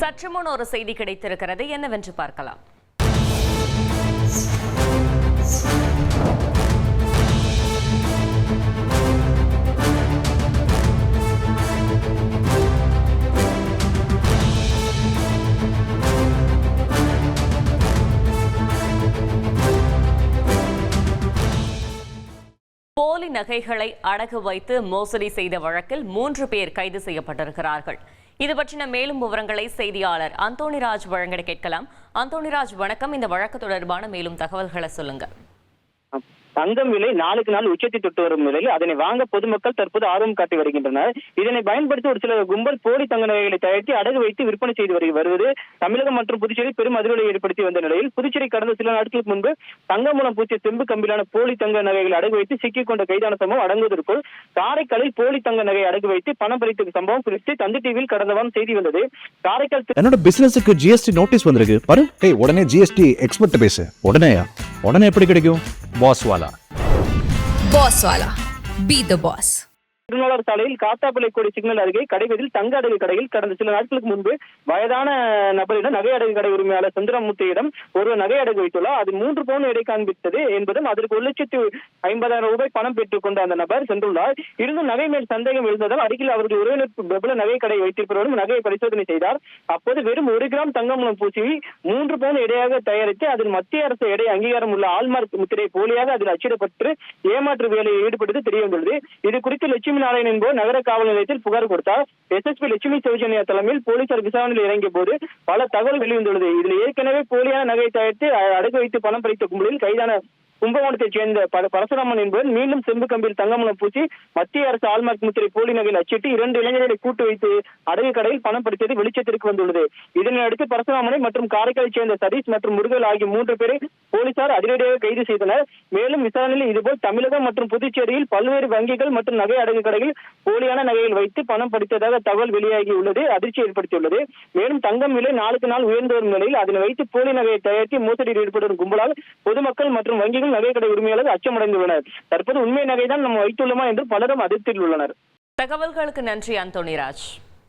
சற்று முன் ஒரு செய்தி கிடைத்திருக்கிறது. என்னவென்று பார்க்கலாம். போலி நகைகளை அடகு வைத்து மோசடி செய்த வழக்கில் மூன்று பேர் கைது செய்யப்பட்டிருக்கிறார்கள். இது பற்றின மேலும் விவரங்களை செய்தியாளர் அந்தோணிராஜ் வழங்க கேட்கலாம். அந்தோணிராஜ் வணக்கம். இந்த வழக்கு தொடர்பான மேலும் தகவல்களை சொல்லுங்க தங்கம் விலை நாளுக்கு நாள் உச்சத்தை தொட்டு வரும் நிலையில் அதனை வாங்க பொதுமக்கள் தற்போது ஆர்வம் காட்டி வருகின்றனர். இதனை பயன்படுத்தி ஒரு சில கும்பல் போலி தங்க நகைகளை தயாரித்து அடகு வைத்து விற்பனை செய்து வரு- வருவது தமிழகம் மற்றும் புதுச்சேரி பெரும் அதிர்வலை ஏற்படுத்தி வந்த நிலையில் புதுச்சேரி கடந்த சில நாட்களுக்கு முன்பு தங்கம் மூலம் பூச்சிய செம்பு கம்பிலான போலி தங்க நகைகளை அடகு வைத்து சிக்கிக் கொண்ட கைதான சம்பவம் அடங்குவதற்குள் காரைக்காலில் போலி தங்க நகை அடகு வைத்து பணம் பறித்த சம்பவம் குறித்து தந்தி டிவியில் கடந்த வாரம் செய்தி வந்தது. காரைக்கால் என்னோட பிசினஸுக்கு ஜிஎஸ்டி நோட்டீஸ் வந்திருக்கு. பாரு உடனே ஜிஎஸ்டி எக்ஸ்பர்ட் பேசு. உடனேயா? உடனே எப்படி கிடைக்கும்? बॉस वाला। बॉस वाला बी द बॉस திருநாளர் சாலையில் காத்தாப்பள்ளி கோடி சிக்னல் அருகே கடைவதில் தங்க அடகு கடையில் கடந்த சில நாட்களுக்கு முன்பு வயதான நபரிடம் நகை அடகு கடை உரிமையாளர் சுந்தரமூர்த்தியிடம் ஒரு நகை அடகு வைத்துள்ளார். அது மூன்று பவுன் எடை காண்பித்தது என்பதும் அதற்கு ஒரு லட்சத்து ஐம்பதாயிரம் ரூபாய் பணம் பெற்றுக் கொண்ட அந்த நபர் சென்றுள்ளார். இருந்தும் நகை மேல் சந்தேகம் எழுந்ததால் அருகில் அவருடைய உறவினர் பிரபல நகை கடை வைத்திருப்பவரும் நகையை பரிசோதனை செய்தார். அப்போது வெறும் ஒரு கிராம் தங்கம் பூசி மூன்று பவுன் எடையாக தயாரித்து அதில் மத்திய அரசு எடை அங்கீகாரம் உள்ள ஆல்மார்க் முத்திரை போலியாக அதில் அச்சிடப்பட்டு ஏமாற்று வேலையில் ஈடுபட்டது தெரிய வந்துள்ளது இது குறித்து லட்சுமி நாராயணன் என்பவர் நகர காவல் நிலையத்தில் புகார் கொடுத்தார். எஸ்எஸ்பி லட்சுமி சௌஜன்யா தலைமையில் போலீசார் விசாரணையில் இறங்கிய போது பல தகவல் வெளிவந்துள்ளது. இதில் ஏற்கனவே போலியான நகை தயாரித்து அடகு வைத்து பணம் பறித்த கும்பலில் கைதான கும்பகோணத்தைச் சேர்ந்த பரசுராமன் என்பவர் மீண்டும் செம்பு கம்பியில் தங்கமலம் பூசி மத்திய அரசு ஆல்மார்க் முத்திரை போலி நகையில் அச்சிட்டு இரண்டு இளைஞர்களை கூட்டு வைத்து அடகு கடையில் பணம் படித்தது வெளிச்சத்திற்கு வந்துள்ளது. இதனையடுத்து பரசுராமனை மற்றும் காரைக்காலைச் சேர்ந்த சதீஷ் மற்றும் முருகல் ஆகிய மூன்று பேரை போலீசார் அதிரடியாக கைது செய்தனர். மேலும் விசாரணையில் இதுபோல் தமிழகம் மற்றும் புதுச்சேரியில் பல்வேறு வங்கிகள் மற்றும் நகை அடகு கடையில் போலியான நகைகள் வைத்து பணம் படித்ததாக தகவல் வெளியாகியுள்ளது அதிர்ச்சி ஏற்படுத்தியுள்ளது. மேலும் தங்கம் விலை நாளுக்கு நாள் உயர்ந்து வரும் நிலையில் அதனை வைத்து போலி நகையை தயாரித்து மோசடியில் ஈடுபடும் கும்பலால் பொதுமக்கள் மற்றும் வங்கிகள் நகை கடை உரிமையாளர் அச்சமடைந்துள்ளனர். தற்போது உண்மை நகைதான் நம்ம வைத்துள்ளோமா என்று பலரும் அதிர்ச்சியில் உள்ளனர். தகவல்களுக்கு நன்றி அந்தோணிராஜ்